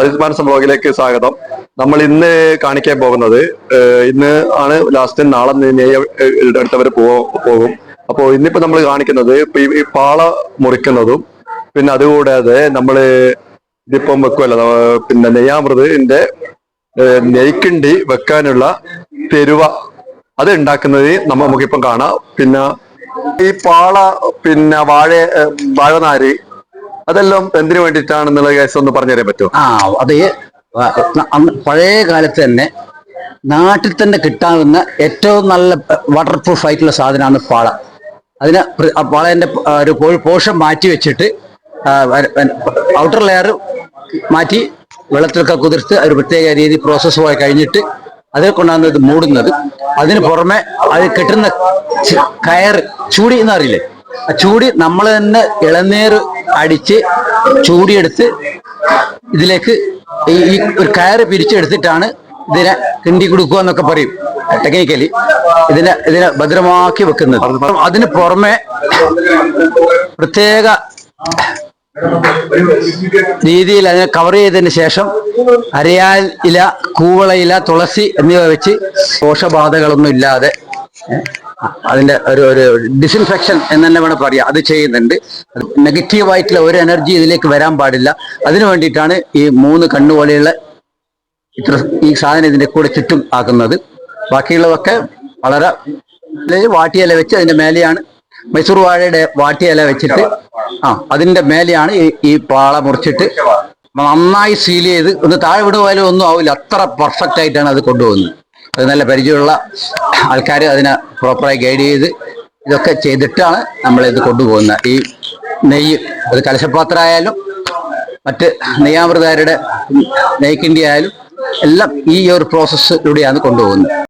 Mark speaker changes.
Speaker 1: സജിത് മാനസം ബ്ലോഗിലേക്ക് സ്വാഗതം. നമ്മൾ ഇന്ന് കാണിക്കാൻ പോകുന്നത് ഇന്ന് ആണ് ലാസ്റ്റ് നാളെ നെയ്യ് എടുത്തവർ പോകും. അപ്പോൾ ഇന്നിപ്പോ നമ്മൾ കാണിക്കുന്നത് ഈ- പാള മുറിക്കുന്നതും പിന്നെ അതുകൂടാതെ നമ്മൾ ഇതിപ്പം വെക്കുമല്ലോ പിന്നെ നെയ്യാമൃതിന്റെ നെയ്ക്കിണ്ടി വെക്കാനുള്ള തെരുവ അത് ഉണ്ടാക്കുന്നത് നമ്മൾ നമുക്കിപ്പം കാണാം. പിന്നെ ഈ പാള പിന്നെ വാഴ വാഴനാര് അതെല്ലാം എന്തിനു വേണ്ടിയിട്ടാണെന്നുള്ള കേസ് ഒന്ന് പറഞ്ഞുതരാൻ പറ്റുമോ?
Speaker 2: ആ അത് പഴയ കാലത്ത് തന്നെ നാട്ടിൽ തന്നെ കിട്ടാവുന്ന ഏറ്റവും നല്ല വാട്ടർ പ്രൂഫ് ആയിട്ടുള്ള സാധനമാണ് പാള. അതിന് പാളേന്റെ ഒരു പോഷം മാറ്റി വെച്ചിട്ട് ഔട്ടർ ലെയർ മാറ്റി വെള്ളത്തിലൊക്കെ കുതിർത്ത് ഒരു പ്രത്യേക രീതി പ്രോസസ്സ് പോയി കഴിഞ്ഞിട്ട് അതിൽ കൊണ്ടാണ് ഇത് മൂടുന്നത്. അതിന് പുറമെ അത് കിട്ടുന്ന കയർ ചൂടി എന്നറിയില്ലേ? ആ ചൂടി നമ്മൾ തന്നെ ഇളനീർ അടിച്ച് ചൂടിയെടുത്ത് ഇതിലേക്ക് ഈ ഒരു കയറ് പിരിച്ചെടുത്തിട്ടാണ് ഇതിനെ കിണ്ടി കൊടുക്കുക എന്നൊക്കെ പറയും. ടെക്നിക്കലി ഇതിനെ ഇതിനെ ഭദ്രമാക്കി വെക്കുന്നത്. അതിന് പുറമെ പ്രത്യേക രീതിയിൽ അതിനെ കവർ ചെയ്തതിന് ശേഷം അരയാൽ ഇല കൂവള ഇല തുളസി എന്നിവ വെച്ച് ദോഷബാധകളൊന്നും ഇല്ലാതെ അതിന്റെ ഒരു ഒരു ഡിസിൻഫെക്ഷൻ എന്ന് തന്നെ വേണം പറയാം. അത് ചെയ്യുന്നുണ്ട്. നെഗറ്റീവായിട്ടുള്ള ഒരു എനർജി ഇതിലേക്ക് വരാൻ പാടില്ല. അതിനു വേണ്ടിയിട്ടാണ് ഈ മൂന്ന് കണ്ണുപോലെയുള്ള ഇത്ര ഈ സാധനം ഇതിന്റെ കൂടെ ചുറ്റും ആക്കുന്നത്. ബാക്കിയുള്ളതൊക്കെ വളരെ വാട്ടിയല വെച്ച് അതിന്റെ മേലെയാണ്. മൈസൂർ വാഴയുടെ വാട്ടിയില വെച്ചിട്ട് ആ അതിന്റെ മേലെയാണ് ഈ ഈ പാള മുറിച്ചിട്ട് നന്നായി സീൽ ചെയ്ത് ഒന്ന് താഴെ വിടുപോയാലും ഒന്നും ആവില്ല. അത്ര പെർഫെക്റ്റ് ആയിട്ടാണ് അത് കൊണ്ടുപോകുന്നത്. അത് നല്ല പരിചയമുള്ള ആൾക്കാർ അതിനെ പ്രോപ്പറായി ഗൈഡ് ചെയ്ത് ഇതൊക്കെ ചെയ്തിട്ടാണ് നമ്മളിത് കൊണ്ടുപോകുന്നത്. ഈ നെയ്യ് അത് കലശപാത്രമായാലും മറ്റ് നെയ്യാമൃതാരുടെ നെയ്ക്കിന്റെ ആയാലും എല്ലാം ഈ ഒരു പ്രോസസ്സിലൂടെയാണ് കൊണ്ടുപോകുന്നത്.